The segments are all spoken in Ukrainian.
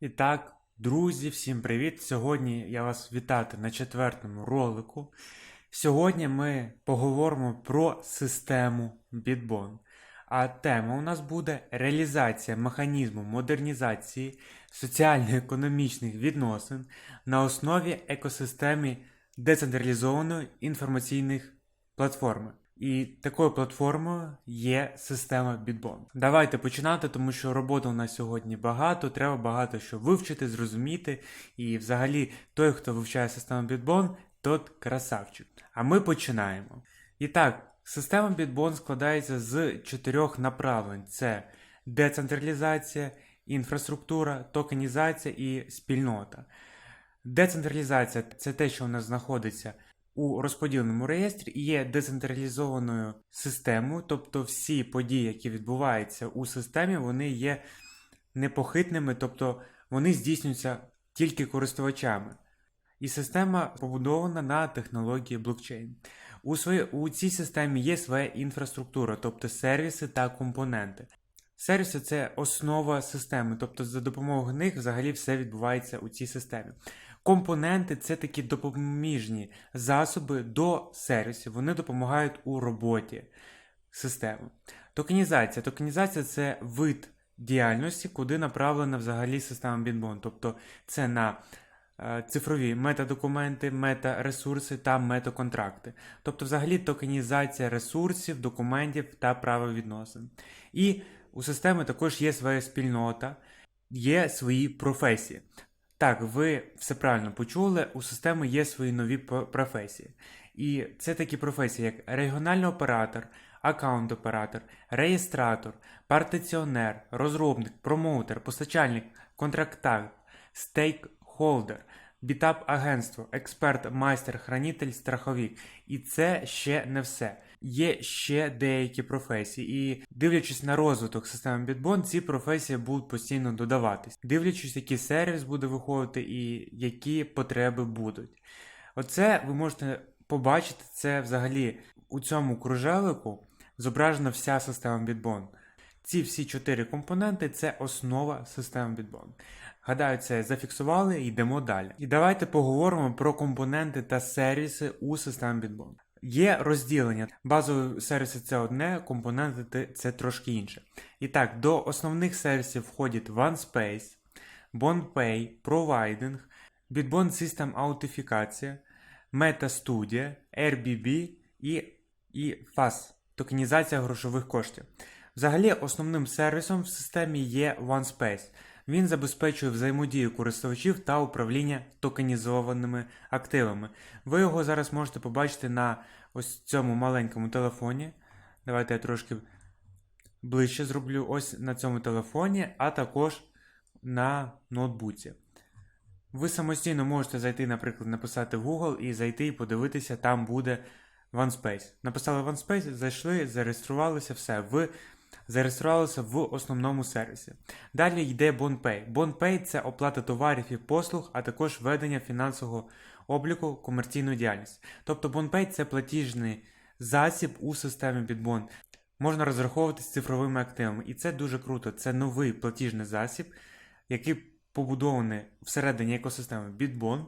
І так, друзі, всім привіт! Сьогодні я вас вітати на четвертому ролику. Сьогодні ми поговоримо про систему Bitbon. А тема у нас буде реалізація механізму модернізації соціально-економічних відносин на основі екосистеми децентралізованої інформаційних платформи. І такою платформою є система Bitbon. Давайте починати, тому що роботи у нас сьогодні багато, треба багато що вивчити, зрозуміти. І взагалі той, хто вивчає систему Bitbon, тот красавчик. А ми починаємо. І так, система Bitbon складається з чотирьох направлень: це децентралізація, інфраструктура, токенізація і спільнота. Децентралізація це те, що у нас знаходиться у розподіленому реєстрі є децентралізованою системою, тобто всі події, які відбуваються у системі, вони є непохитними, тобто вони здійснюються тільки користувачами. І система побудована на технології блокчейн. У, своїй, у цій системі є своя інфраструктура, тобто сервіси та компоненти. Сервіси це основа системи, тобто за допомогою них взагалі все відбувається у цій системі. Компоненти це такі допоміжні засоби до сервісів. Вони допомагають у роботі системи. Токенізація. Токенізація це вид діяльності, куди направлена взагалі система Bitbon. Тобто це на е, цифрові метадокументи, метаресурси та метаконтракти. Тобто, взагалі токенізація ресурсів, документів та правовідносин. І у системи також є своя спільнота, є свої професії. Так, ви все правильно почули, у системи є свої нові професії. І це такі професії, як регіональний оператор, аккаунт-оператор, реєстратор, партиціонер, розробник, промоутер, постачальник, контрактант, стейкхолдер, бітап-агентство, експерт, майстер, хранитель, страховик. І це ще не все. Є ще деякі професії, і дивлячись на розвиток системи Bitbon, ці професії будуть постійно додаватись, дивлячись, який сервіс буде виходити і які потреби будуть. Оце ви можете побачити це взагалі у цьому кружелику зображена вся система Bitbon. Ці всі чотири компоненти це основа системи Bitbon. Гадаю, це зафіксували йдемо далі. І давайте поговоримо про компоненти та сервіси у системі Bitbon. Є розділення. Базові сервіси це одне, компоненти це трошки інше. І так, до основних сервісів входять OneSpace, BondPay, Providing, Bitbon System аутифікація, MetaStudio, RBB і, і FAS токенізація грошових коштів. Взагалі, основним сервісом в системі є OneSpace. Він забезпечує взаємодію користувачів та управління токенізованими активами. Ви його зараз можете побачити на ось цьому маленькому телефоні. Давайте я трошки ближче зроблю ось на цьому телефоні, а також на ноутбуці. Ви самостійно можете зайти, наприклад, написати Google і зайти і подивитися, там буде OneSpace. Написали OneSpace, зайшли, зареєструвалися, все. Ви зареєструвалися в основному сервісі. Далі йде BondPay. BondPay – це оплата товарів і послуг, а також ведення фінансового обліку комерційної діяльності. Тобто BondPay – це платіжний засіб у системі Bitbon. Можна розраховуватися цифровими активами. І це дуже круто. Це новий платіжний засіб, який побудований всередині екосистеми Bitbon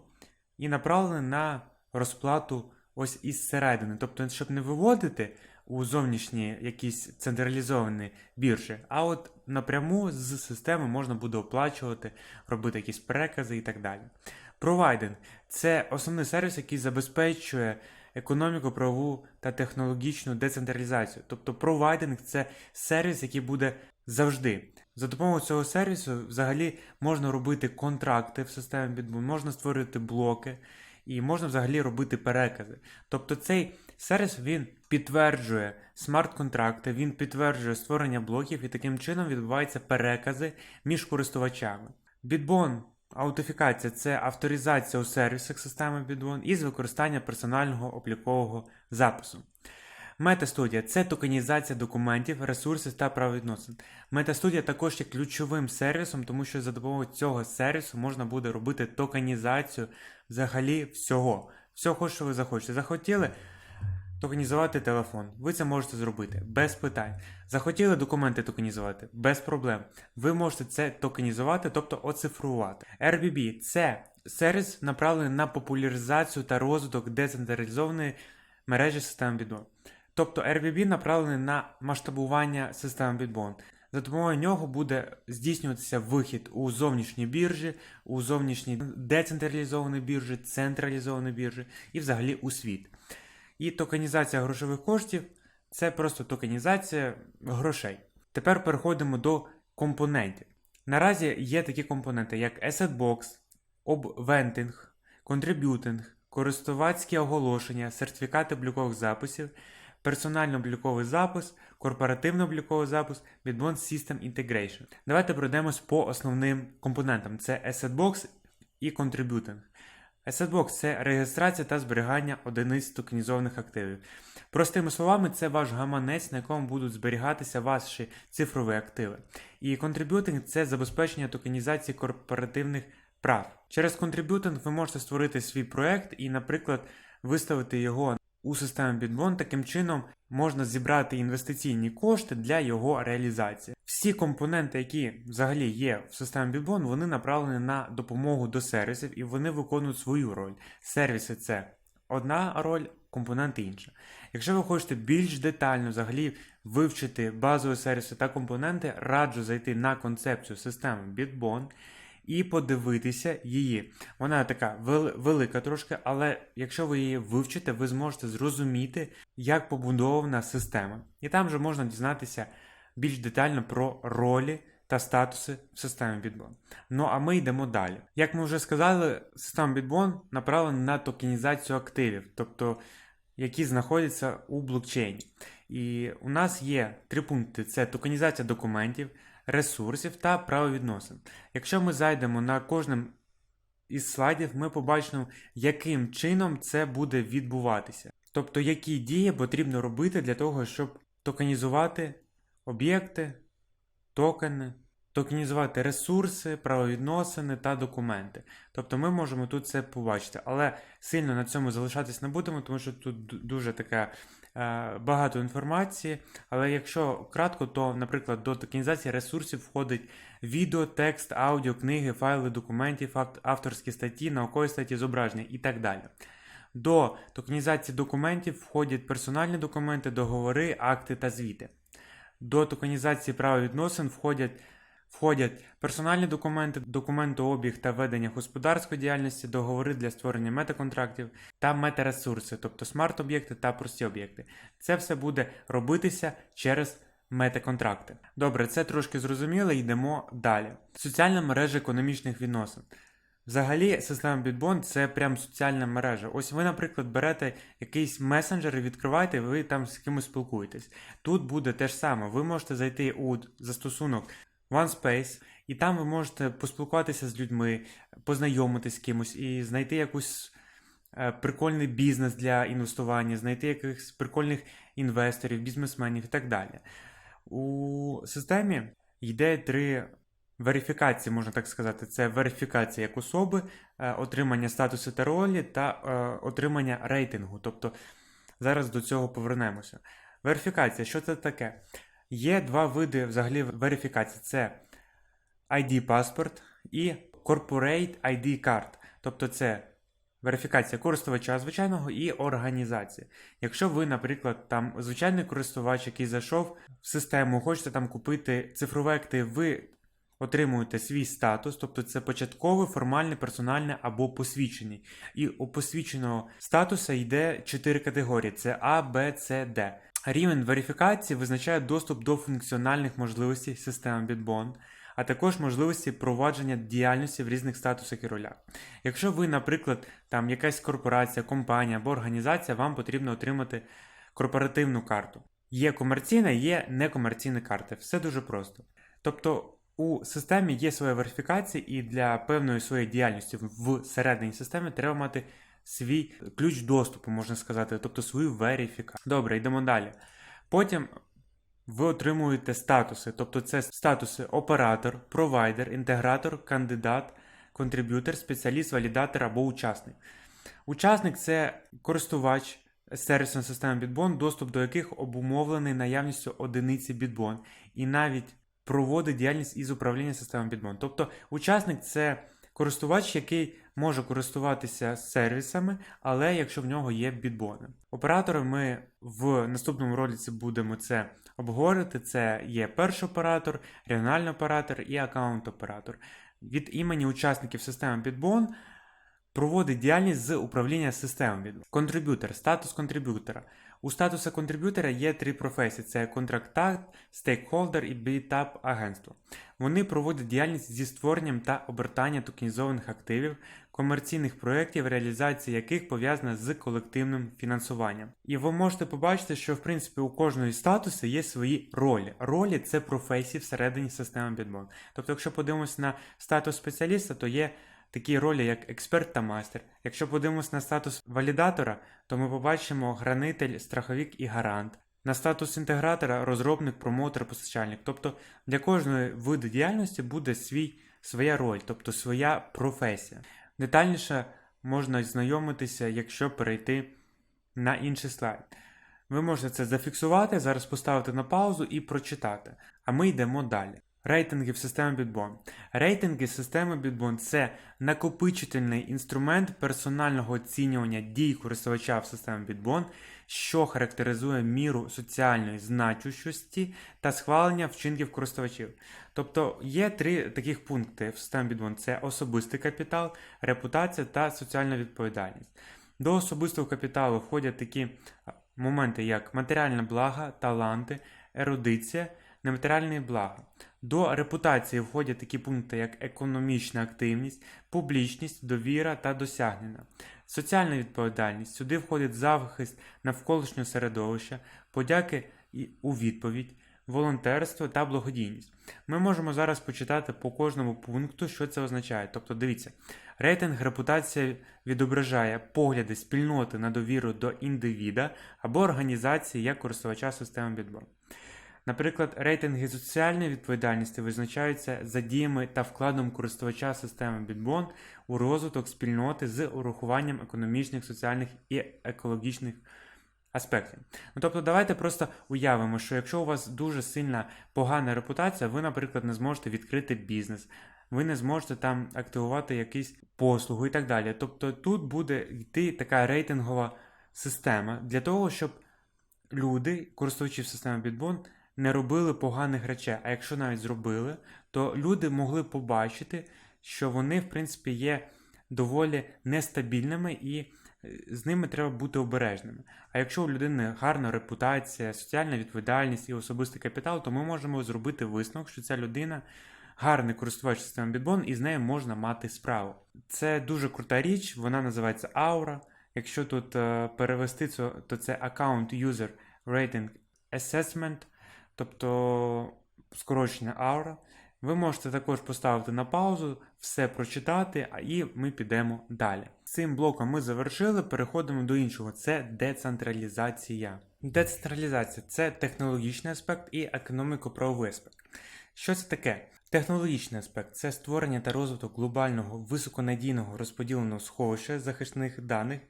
і направлений на розплату ось із середини. Тобто, щоб не виводити у зовнішні якісь централізовані біржі, а от напряму з системи можна буде оплачувати, робити якісь перекази і так далі. Провайдинг це основний сервіс, який забезпечує економіку, правову та технологічну децентралізацію. Тобто провайдинг це сервіс, який буде завжди. За допомогою цього сервісу взагалі можна робити контракти в системі Bitboon, можна створювати блоки і можна взагалі робити перекази. Тобто цей сервіс він підтверджує смарт-контракти, він підтверджує створення блоків і таким чином відбуваються перекази між користувачами. Bitbon аутифікація це авторизація у сервісах системи Bitbon із використання персонального облікового запису. MetaStudio – це токенізація документів, ресурсів та правовідносин. MetaStudio також є ключовим сервісом, тому що за допомогою цього сервісу можна буде робити токенізацію взагалі всього. Всього, що ви захочете. Захотіли токенізувати телефон. Ви це можете зробити без питань. Захотіли документи токенізувати без проблем. Ви можете це токенізувати, тобто оцифрувати. RBB – це сервіс, направлений на популяризацію та розвиток децентралізованої мережі систем Bitbon. Тобто RBB направлений на масштабування систем Bitbon. За допомогою нього буде здійснюватися вихід у зовнішні біржі, у зовнішні децентралізовані біржі, централізовані біржі і взагалі у світ. І токенізація грошових коштів це просто токенізація грошей. Тепер переходимо до компонентів. Наразі є такі компоненти, як Asset Box, обвентинг, контриб'ютинг, користувацькі оголошення, сертифікати облікових записів, персонально-обліковий запис, корпоративно-обліковий запис, Bitbon System Integration. Давайте пройдемось по основним компонентам: це Asset Box і Contributing. Assetbox – це реєстрація та зберігання одиниць токенізованих активів. Простими словами, це ваш гаманець, на якому будуть зберігатися ваші цифрові активи. І контриб'ютинг це забезпечення токенізації корпоративних прав. Через контриб'ютинг ви можете створити свій проект і, наприклад, виставити його у систему Bitbon. Таким чином можна зібрати інвестиційні кошти для його реалізації. Всі компоненти, які взагалі є в системі Bitbon, вони направлені на допомогу до сервісів і вони виконують свою роль. Сервіси це одна роль, компоненти інша. Якщо ви хочете більш детально взагалі вивчити базові сервіси та компоненти, раджу зайти на концепцію системи Bitbon і подивитися її. Вона така вел- велика трошки, але якщо ви її вивчите, ви зможете зрозуміти, як побудована система. І там же можна дізнатися більш детально про ролі та статуси в системі Bitbon. Ну а ми йдемо далі. Як ми вже сказали, система Bitbon направлена на токенізацію активів, тобто які знаходяться у блокчейні. І у нас є три пункти: це токенізація документів, ресурсів та правовідносин. Якщо ми зайдемо на кожним із слайдів, ми побачимо, яким чином це буде відбуватися. Тобто, які дії потрібно робити для того, щоб токенізувати об'єкти, токени, токенізувати ресурси, правовідносини та документи. Тобто ми можемо тут це побачити, але сильно на цьому залишатись не будемо, тому що тут дуже така багато інформації. Але якщо кратко, то, наприклад, до токенізації ресурсів входить відео, текст, аудіо, книги, файли документів, авторські статті, наукові статті, зображення і так далі. До токенізації документів входять персональні документи, договори, акти та звіти. До токенізації правовідносин входять, входять персональні документи, документообіг та ведення господарської діяльності, договори для створення метаконтрактів та метаресурси, тобто смарт-об'єкти та прості об'єкти. Це все буде робитися через метаконтракти. Добре, це трошки зрозуміло, йдемо далі. Соціальна мережа економічних відносин. Взагалі, система Bitbon це прям соціальна мережа. Ось ви, наприклад, берете якийсь месенджер і відкриваєте, ви там з кимось спілкуєтесь. Тут буде те ж саме. Ви можете зайти у застосунок OneSpace, і там ви можете поспілкуватися з людьми, познайомитись з кимось і знайти якусь е, прикольний бізнес для інвестування, знайти якихось прикольних інвесторів, бізнесменів і так далі. У системі йде три верифікації, можна так сказати. Це верифікація як особи, е, отримання статусу та ролі та е, отримання рейтингу. Тобто зараз до цього повернемося. Верифікація, що це таке? Є два види взагалі верифікації: це ID паспорт і Corporate ID Card. Тобто це верифікація користувача звичайного і організації. Якщо ви, наприклад, там звичайний користувач, який зайшов в систему, хочете там купити цифрові активи, ви отримуєте свій статус, тобто це початковий, формальний, персональний або посвідчений. І у посвідченого статуса йде чотири категорії: це А, Б, С, Д. Рівень верифікації визначає доступ до функціональних можливостей системи Bitbon, а також можливості провадження діяльності в різних статусах і ролях. Якщо ви, наприклад, там якась корпорація, компанія або організація, вам потрібно отримати корпоративну карту. Є комерційна, є некомерційна карта. Все дуже просто. Тобто у системі є своя верифікація, і для певної своєї діяльності всередині системи треба мати свій ключ доступу, можна сказати, тобто свою верифікацію. Добре, йдемо далі. Потім ви отримуєте статуси, тобто це статуси оператор, провайдер, інтегратор, кандидат, контриб'ютор, спеціаліст, валідатор або учасник. Учасник це користувач сервісної системи Bitbon, доступ до яких обумовлений наявністю одиниці Bitbon, і навіть проводить діяльність із управління системою Bitbon. Тобто учасник це користувач, який може користуватися сервісами, але якщо в нього є бітбони. Оператори ми в наступному ролиці будемо це обговорити. Це є перший оператор, регіональний оператор і аккаунт-оператор. Від імені учасників системи Bitbon проводить діяльність з управління системою Bitbon. Контриб'ютор, статус контриб'ютора. У статуса контриб'ютора є три професії: це контрактант, стейкхолдер і бітап агентство. Вони проводять діяльність зі створенням та обертанням токенізованих активів, комерційних проєктів, реалізація яких пов'язана з колективним фінансуванням. І ви можете побачити, що в принципі у кожної статусу є свої ролі. Ролі це професії всередині системи Bitbon. Тобто, якщо подивимося на статус спеціаліста, то є такі ролі, як експерт та майстер. Якщо подивимось на статус валідатора, то ми побачимо гранитель, страховик і гарант. На статус інтегратора розробник, промотор, постачальник. Тобто для кожної виду діяльності буде свій, своя роль, тобто своя професія. Детальніше можна знайомитися, якщо перейти на інший слайд. Ви можете це зафіксувати, зараз поставити на паузу і прочитати. А ми йдемо далі. Рейтинги в системі Bitbon. Рейтинги системи Bitbon – це накопичувальний інструмент персонального оцінювання дій користувача в системі Bitbon, що характеризує міру соціальної значущості та схвалення вчинків користувачів. Тобто є три таких пункти в системі Bitbon – це особистий капітал, репутація та соціальна відповідальність. До особистого капіталу входять такі моменти, як матеріальна блага, таланти, ерудиція, нематеріальні блага. До репутації входять такі пункти, як економічна активність, публічність, довіра та досягнення. Соціальна відповідальність сюди входить захист навколишнього середовища, подяки у відповідь, волонтерство та благодійність. Ми можемо зараз почитати по кожному пункту, що це означає. Тобто, дивіться, рейтинг репутація відображає погляди спільноти на довіру до індивіда або організації як користувача системи Bitbon. Наприклад, рейтинги соціальної відповідальності визначаються за діями та вкладом користувача системи Bitbon у розвиток спільноти з урахуванням економічних, соціальних і екологічних аспектів. Ну, тобто, давайте просто уявимо, що якщо у вас дуже сильна погана репутація, ви, наприклад, не зможете відкрити бізнес, ви не зможете там активувати якісь послуги і так далі. Тобто тут буде йти така рейтингова система для того, щоб люди, користувачі системи Bitbon, не робили поганих речей. А якщо навіть зробили, то люди могли побачити, що вони, в принципі, є доволі нестабільними і е, з ними треба бути обережними. А якщо у людини гарна репутація, соціальна відповідальність і особистий капітал, то ми можемо зробити висновок, що ця людина гарний користувач системи Bitbon і з нею можна мати справу. Це дуже крута річ, вона називається Aura. Якщо тут е, перевести це, то це Account User Rating Assessment тобто скорочення аура. Ви можете також поставити на паузу, все прочитати, а і ми підемо далі. Цим блоком ми завершили, переходимо до іншого це децентралізація. Децентралізація це технологічний аспект і економіко-правовий аспект. Що це таке? Технологічний аспект це створення та розвиток глобального високонадійного розподіленого сховища захисних даних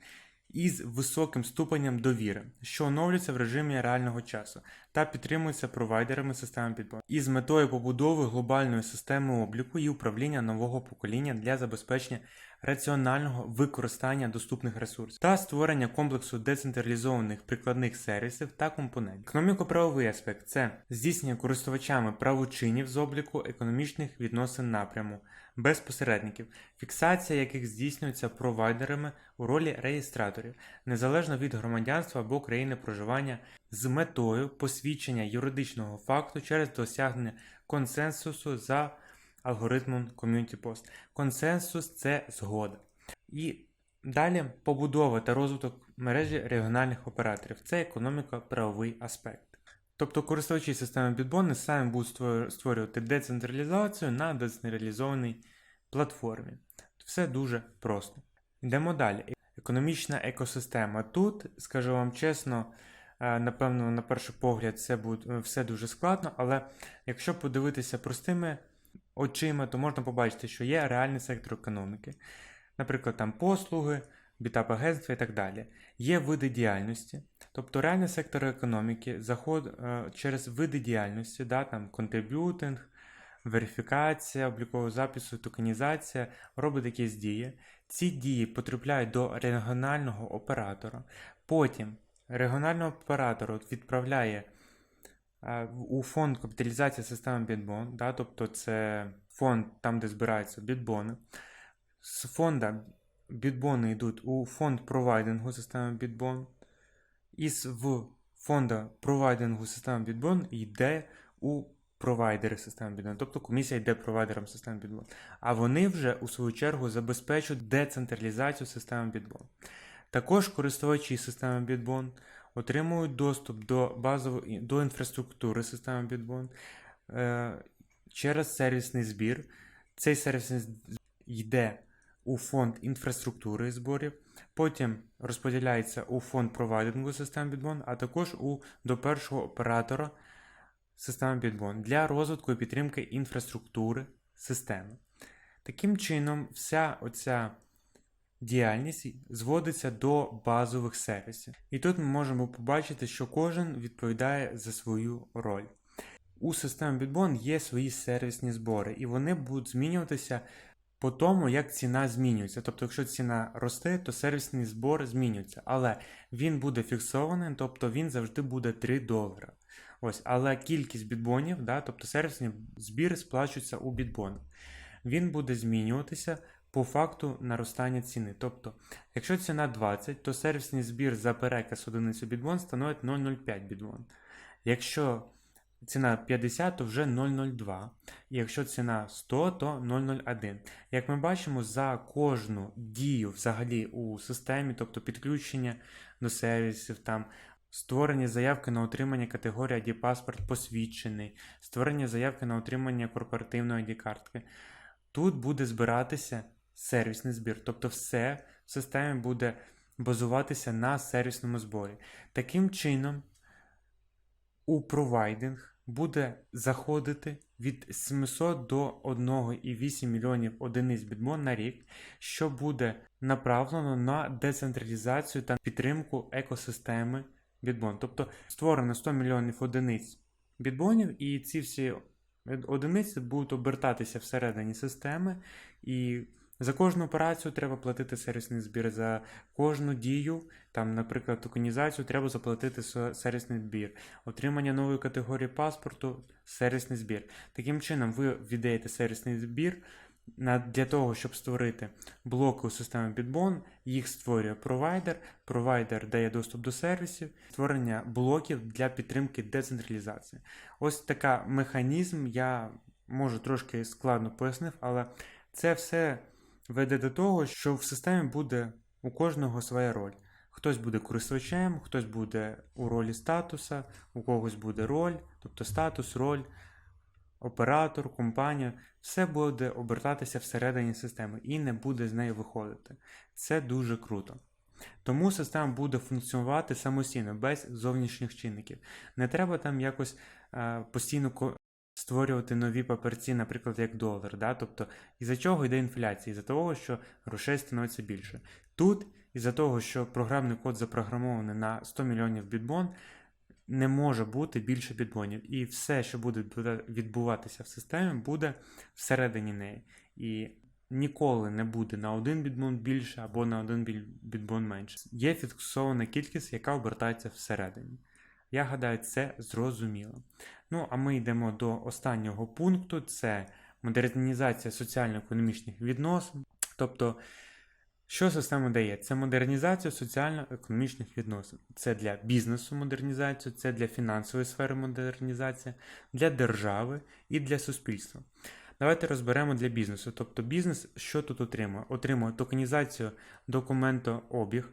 із високим ступенем довіри, що оновлюється в режимі реального часу та підтримується провайдерами системи підбору, із метою побудови глобальної системи обліку і управління нового покоління для забезпечення раціонального використання доступних ресурсів та створення комплексу децентралізованих прикладних сервісів та компонентів. Економіко-правовий аспект це здійснення користувачами правочинів з обліку економічних відносин напряму без посередників, фіксація яких здійснюється провайдерами у ролі реєстраторів, незалежно від громадянства або країни проживання, з метою посвідчення юридичного факту через досягнення консенсусу за алгоритмом Community Post. Консенсус це згода. І далі побудова та розвиток мережі регіональних операторів це економіко-правовий аспект. Тобто користувачі системи Bitbon самі будуть створювати децентралізацію на децентралізованій платформі. Все дуже просто. Йдемо далі. Економічна екосистема. Тут, скажу вам чесно, е, напевно, на перший погляд, це буде все дуже складно, але якщо подивитися простими очима, то можна побачити, що є реальний сектор економіки. Наприклад, там послуги, бітап-агентства і так далі. Є види діяльності, тобто реальний сектор економіки заход, е, через види діяльності, да, там контриб'ютинг, верифікація, облікового запису, токенізація, робить якісь дії. Ці дії потрапляють до регіонального оператора. Потім регіональний оператор відправляє е, у фонд капіталізації системи Bitbon, да, тобто це фонд там, де збираються бітбони. З фонда бітбони йдуть у фонд провайдингу системи Bitbon. Із в фонда провайдингу системи Bitbon йде у провайдери системи Bitbon. Тобто комісія йде провайдером системи Bitbon. А вони вже у свою чергу забезпечують децентралізацію системи Bitbon. Також користувачі системи Bitbon отримують доступ до базової до інфраструктури системи Bitbon е, через сервісний збір. Цей сервісний збір йде у фонд інфраструктури зборів, потім розподіляється у фонд провайдингу системи Bitbon, а також у, до першого оператора системи Bitbon для розвитку і підтримки інфраструктури системи. Таким чином, вся оця діяльність зводиться до базових сервісів. І тут ми можемо побачити, що кожен відповідає за свою роль. У системі Bitbon є свої сервісні збори, і вони будуть змінюватися по тому, як ціна змінюється. Тобто, якщо ціна росте, то сервісний збор змінюється, але він буде фіксований, тобто він завжди буде 3 долара. Ось, але кількість бітбонів, да, тобто сервісний збір сплачується у бітбонах. Він буде змінюватися по факту наростання ціни. Тобто, якщо ціна 20, то сервісний збір за переказ одиницю бітбон становить 0,05 бітбон. Якщо ціна 50, то вже 0,02. Якщо ціна 100, то 0,01. Як ми бачимо, за кожну дію взагалі у системі, тобто підключення до сервісів, там створення заявки на отримання категорії ID паспорт посвідчений, створення заявки на отримання корпоративної ID картки. Тут буде збиратися сервісний збір, тобто все в системі буде базуватися на сервісному зборі. Таким чином, у провайдинг буде заходити від 700 до 1,8 мільйонів одиниць бітмон на рік, що буде направлено на децентралізацію та підтримку екосистеми бітбон. Тобто створено 100 мільйонів одиниць бітбонів, і ці всі одиниці будуть обертатися всередині системи, і за кожну операцію треба платити сервісний збір. За кожну дію, там, наприклад, токенізацію, треба заплатити сервісний збір. Отримання нової категорії паспорту сервісний збір. Таким чином, ви віддаєте сервісний збір для того, щоб створити блоки у системі Bitbon, їх створює провайдер, провайдер дає доступ до сервісів, створення блоків для підтримки децентралізації. Ось така механізм, я можу трошки складно пояснив, але це все веде до того, що в системі буде у кожного своя роль. Хтось буде користувачем, хтось буде у ролі статуса, у когось буде роль, тобто статус, роль, оператор, компанія. Все буде обертатися всередині системи і не буде з неї виходити. Це дуже круто. Тому система буде функціонувати самостійно, без зовнішніх чинників. Не треба там якось е, постійно створювати нові паперці, наприклад, як долар. Да? Тобто, із-за чого йде інфляція? Із-за того, що грошей становиться більше. Тут, із-за того, що програмний код запрограмований на 100 мільйонів бітбон, не може бути більше бітбонів. І все, що буде відбуватися в системі, буде всередині неї. І ніколи не буде на один бітбон більше або на один бітбон менше. Є фіксована кількість, яка обертається всередині. Я гадаю, це зрозуміло. Ну, а ми йдемо до останнього пункту: це модернізація соціально-економічних відносин. Тобто, що система дає? Це модернізація соціально-економічних відносин. Це для бізнесу модернізація, це для фінансової сфери модернізація, для держави і для суспільства. Давайте розберемо для бізнесу. Тобто бізнес що тут отримує? Отримує токенізацію документообіг,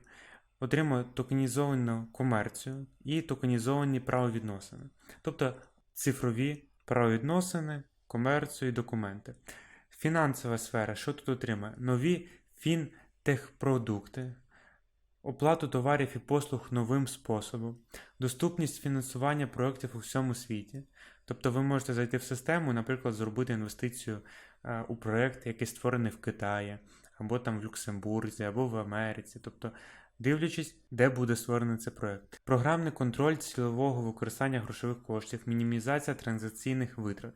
отримує токенізовану комерцію і токенізовані правовідносини. Тобто цифрові правовідносини, комерцію і документи. Фінансова сфера, що тут отримує? Нові фінтехпродукти, оплату товарів і послуг новим способом, доступність фінансування проєктів у всьому світі. Тобто ви можете зайти в систему, наприклад, зробити інвестицію е, у проєкт, який створений в Китаї, або там в Люксембурзі, або в Америці. Тобто, дивлячись, де буде створений цей проект. Програмний контроль цільового використання грошових коштів, мінімізація транзакційних витрат.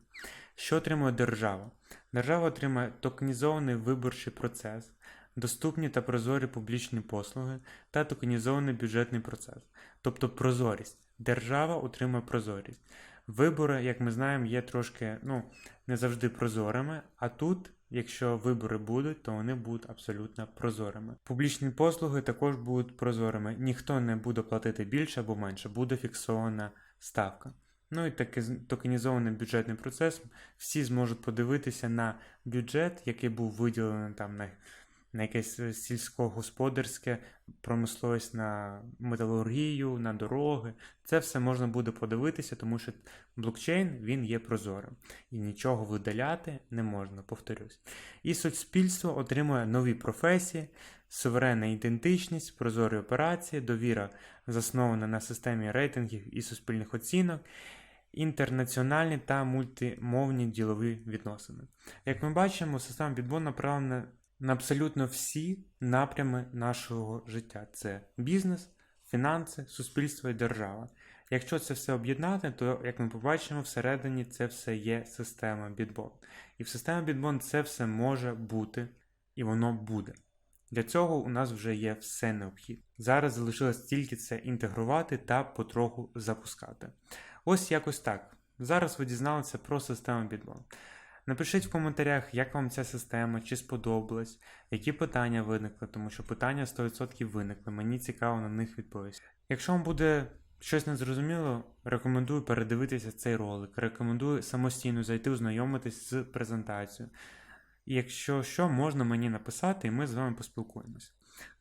Що отримує держава? Держава отримає токенізований виборчий процес, доступні та прозорі публічні послуги та токенізований бюджетний процес, тобто прозорість. Держава отримує прозорість. Вибори, як ми знаємо, є трошки ну, не завжди прозорими, а тут, якщо вибори будуть, то вони будуть абсолютно прозорими. Публічні послуги також будуть прозорими. Ніхто не буде платити більше або менше, буде фіксована ставка. Ну і таки токенізований бюджетний процес. Всі зможуть подивитися на бюджет, який був виділений там на, на якесь е, сільськогосподарське промисловість, на металургію, на дороги. Це все можна буде подивитися, тому що блокчейн він є прозорим і нічого видаляти не можна, повторюсь. І суспільство отримує нові професії, суверенна ідентичність, прозорі операції, довіра заснована на системі рейтингів і суспільних оцінок. Інтернаціональні та мультимовні ділові відносини. Як ми бачимо, система Bitbon направлена на абсолютно всі напрями нашого життя: це бізнес, фінанси, суспільство і держава. Якщо це все об'єднати, то, як ми побачимо, всередині це все є система Bitbon. І в системі Bitbon це все може бути, і воно буде. Для цього у нас вже є все необхідне. Зараз залишилось тільки це інтегрувати та потроху запускати. Ось якось так. Зараз ви дізналися про систему Bitbon. Напишіть в коментарях, як вам ця система, чи сподобалась, які питання виникли, тому що питання 100% виникли. Мені цікаво на них відповісти. Якщо вам буде щось незрозуміло, рекомендую передивитися цей ролик. Рекомендую самостійно зайти, ознайомитись з презентацією. Якщо що, можна мені написати, і ми з вами поспілкуємося.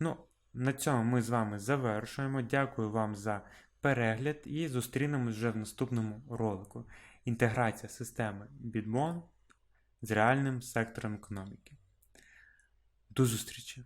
Ну, на цьому ми з вами завершуємо. Дякую вам за перегляд і зустрінемось вже в наступному ролику. Інтеграція системи Bitbon з реальним сектором економіки. До зустрічі!